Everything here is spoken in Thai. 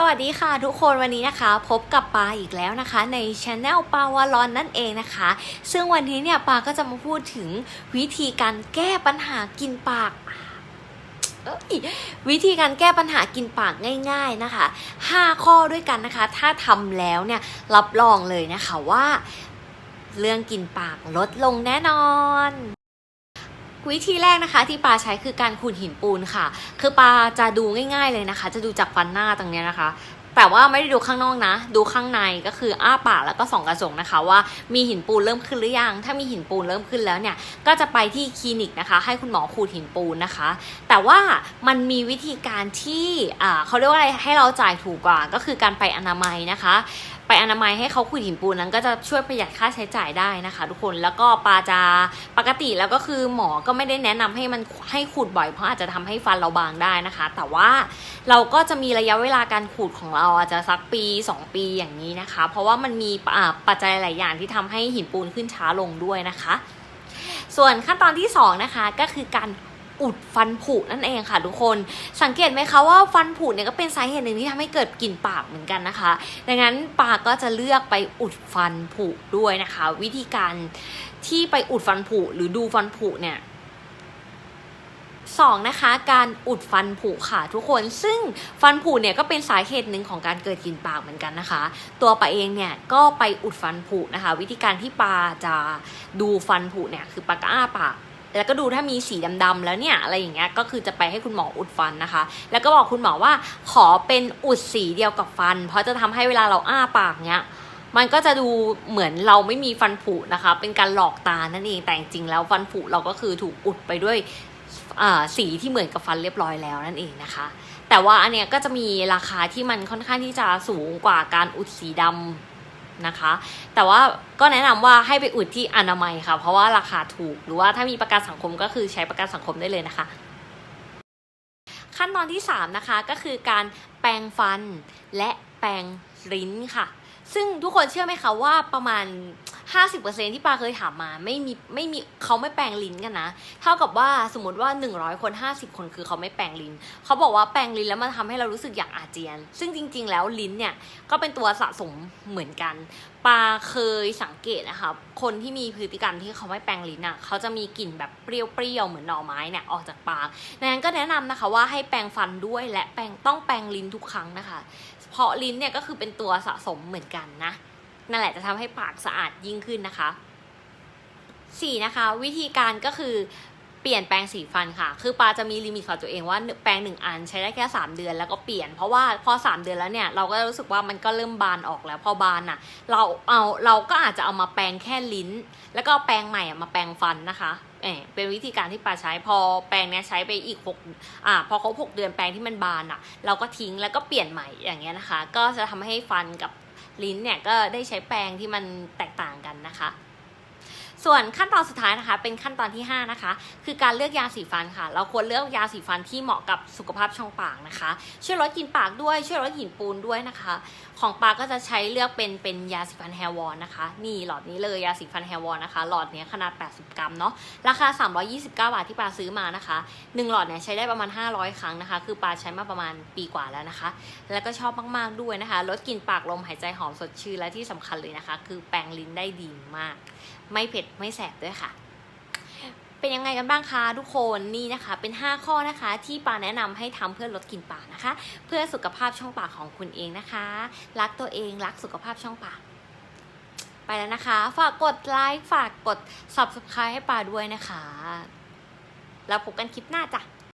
สวัสดีค่ะทุกคนวันนี้นะคะพบกับปาอีกแล้วนะคะ ในช anel ปาวารอนนั่นเองนะคะ ซึ่งวันนี้เนี่ยปาก็จะมาพูดถึงวิธีการแก้ปัญหากินปากวิธีการแก้ปัญหากินปากง่าย ๆนะคะ 5 ข้อด้วยกันนะคะ ถ้าทำแล้วเนี่ยรับรองเลยนะคะว่า เรื่องกินปากลดลงแน่นอน วิธีแรกนะคะที่ปาใช้คือการขูดหินปูนค่ะ คือปาจะดูง่ายๆเลยนะคะ จะดูจากฟันหน้าตรงนี้นะคะ แต่ว่าไม่ได้ดูข้างนอกนะ ดูข้างในก็คืออ้าปากแล้วก็ส่องกระจกนะคะ ว่ามีหินปูนเริ่มขึ้นหรือยัง ถ้ามีหินปูนเริ่มขึ้นแล้วเนี่ย ก็จะไปที่คลินิกนะคะ ให้คุณหมอขูดหินปูนนะคะ แต่ว่ามันมีวิธีการที่อ่าเขาเรียกว่าอะไรให้เราจ่ายถูกกว่า ก็คือการไปอนามัยนะคะ ไปอนามัยให้เขาขูดหินปูนนั้น ก็จะช่วยประหยัดค่าใช้จ่ายได้นะคะ ทุกคนแล้วก็ปาจะปกติแล้วก็คือหมอก็ไม่ได้แนะนำให้มันให้ขูดบ่อยเพราะอาจจะทำให้ฟันเราบางได้นะคะ แต่ว่าเราก็จะมีระยะเวลาการขูดของเราอาจจะสักปี 2 ปีอย่างนี้นะคะ เพราะว่ามันมีปัจจัยหลายอย่างที่ทำให้หินปูนขึ้นช้าลงด้วยนะคะ ส่วนขั้นตอนที่สองนะคะก็คือการ อุดฟันผุนั่นเองค่ะทุกคน สังเกตไหมคะว่าฟันผุเนี่ยก็เป็นสาเหตุหนึ่งที่ทำให้เกิดกลิ่นปากเหมือนกันนะคะ ดังนั้นปาก็จะเลือกไปอุดฟันผุด้วยนะคะ วิธีการที่ไปอุดฟันผุหรือดูฟันผุเนี่ยสองนะคะการอุดฟันผุค่ะทุกคน ซึ่งฟันผุเนี่ยก็เป็นสาเหตุหนึ่งของการเกิดกลิ่นปากเหมือนกันนะคะ ตัวปาเองเนี่ยก็ไปอุดฟันผุนะคะ วิธีการที่ปาจะดูฟันผุเนี่ยคือปากอ้าปาก แล้วก็ดูถ้ามีสีดำๆแล้วเนี่ยอะไรอย่างเงี้ยก็คือจะไปให้คุณหมออุดฟันนะคะ แล้วก็บอกคุณหมอว่าขอเป็นอุดสีเดียวกับฟัน เพราะจะทำให้เวลาเราอ้าปากเนี้ยมันก็จะดูเหมือนเราไม่มีฟันผุนะคะ เป็นการหลอกตานั่นเองแต่จริงแล้วฟันผุเราก็คือถูกอุดไปด้วยสีที่เหมือนกับฟันเรียบร้อยแล้วนั่นเองนะคะ แต่ว่าอันเนี้ยก็จะมีราคาที่มันค่อนข้างที่จะสูงกว่าการอุดสีดำ นะคะ แต่ว่าก็แนะนำว่าให้ไปอุดที่อนามัยค่ะ เพราะว่าราคาถูก หรือว่าถ้ามีประกันสังคมก็คือใช้ประกันสังคมได้เลยนะคะ ขั้นตอนที่ 3 นะคะก็คือการแปรงฟันและแปรงลิ้นค่ะ ซึ่งทุกคนเชื่อไหมคะว่าประมาณ 50%ที่ปาเคยถามมาไม่มีไม่มีเขาไม่แปรงลิ้นกันนะ เท่ากับว่าสมมติว่า 100 คน 50 คนคือเขาไม่แปรงลิ้น เขาบอกว่าแปรงลิ้นแล้วมันทำให้เรารู้สึกอยากอาเจียน ซึ่งจริง ๆ แล้วลิ้นเนี่ยก็เป็นตัวสะสมเหมือนกัน ปาเคยสังเกตนะคะคนที่มีพฤติกรรมที่เขาไม่แปรงลิ้นอะเขาจะมีกลิ่นแบบเปรี้ยวๆเหมือนหน่อไม้เนี่ยออกจากปากดังนั้นก็แนะนำนะคะว่าให้แปรงฟันด้วยและแปรงต้องแปรงลิ้นทุกครั้งนะคะ เพราะลิ้นเนี่ยก็คือเป็นตัวสะสมเหมือนกันนะ นั่นแหละจะทำให้ปากสะอาดยิ่งขึ้นนะคะสี่นะคะ วิธีการก็คือเปลี่ยนแปรงสีฟันค่ะ คือปาจะมีลิมิตของตัวเองว่าแปรงหนึ่งอันใช้ได้แค่ 3 เดือนแล้วก็เปลี่ยน เพราะว่าพอ 3 เดือนแล้วเนี่ยเราก็รู้สึกว่ามันก็เริ่มบานออกแล้ว พอบานอะ เราเอาเราก็อาจจะเอามาแปรงแค่ลิ้น แล้วก็แปรงใหม่มาแปรงฟันนะคะเอเป็นวิธีการที่ปาใช้พอแปรงเนี้ยใช้ไปอีกหกอ่าพอครบหกเดือนแปรงที่มันบานอะ เราก็ทิ้งแล้วก็เปลี่ยนใหม่อย่างเงี้ยนะคะ ก็จะทำให้ฟันกับ ลิ้นเนี่ยก็ได้ใช้แปรงที่มันแตกต่างกันนะคะ ส่วนขั้นตอนสุดท้ายนะคะ เป็นขั้นตอนที่ 5 นะคะ คือการเลือกยาสีฟันค่ะ เราควรเลือกยาสีฟันที่เหมาะกับสุขภาพช่องปากนะคะ ช่วยลดกลิ่นปากด้วย ช่วยลดหินปูนด้วยนะคะ ของปาก็จะใช้เลือกเป็นเป็นยาสีฟันแฮวอนนะคะ นี่หลอดนี้เลยยาสีฟันแฮวอนนะคะ หลอดนี้ขนาด 80 กรัมเนาะ ราคา 329 บาทที่ปาซื้อมานะคะหนึ่งหลอดเนี่ยใช้ได้ประมาณ 500 ครั้งนะคะ คือปาใช้มาประมาณปีกว่าแล้วนะคะ แล้วก็ชอบมากๆด้วยนะคะ ลดกลิ่นปากลมหายใจหอมสดชื่นและที่สำคัญเลยนะคะ คือแปรงลิ้นได้ดีมาก ไม่เผ็ดไม่แสบด้วยค่ะ เป็นยังไงกันบ้างคะทุกคนนี่นะคะ เป็น 5 ข้อนะคะที่ปาแนะนำให้ทำเพื่อลดกลิ่นปากนะคะ เพื่อสุขภาพช่องปากของคุณเองนะคะ รักตัวเองรักสุขภาพช่องปากไปแล้วนะคะ ฝากกดไลค์ฝากกด subscribe ให้ปาด้วยนะคะ แล้วพบกันคลิปหน้าจ้ะ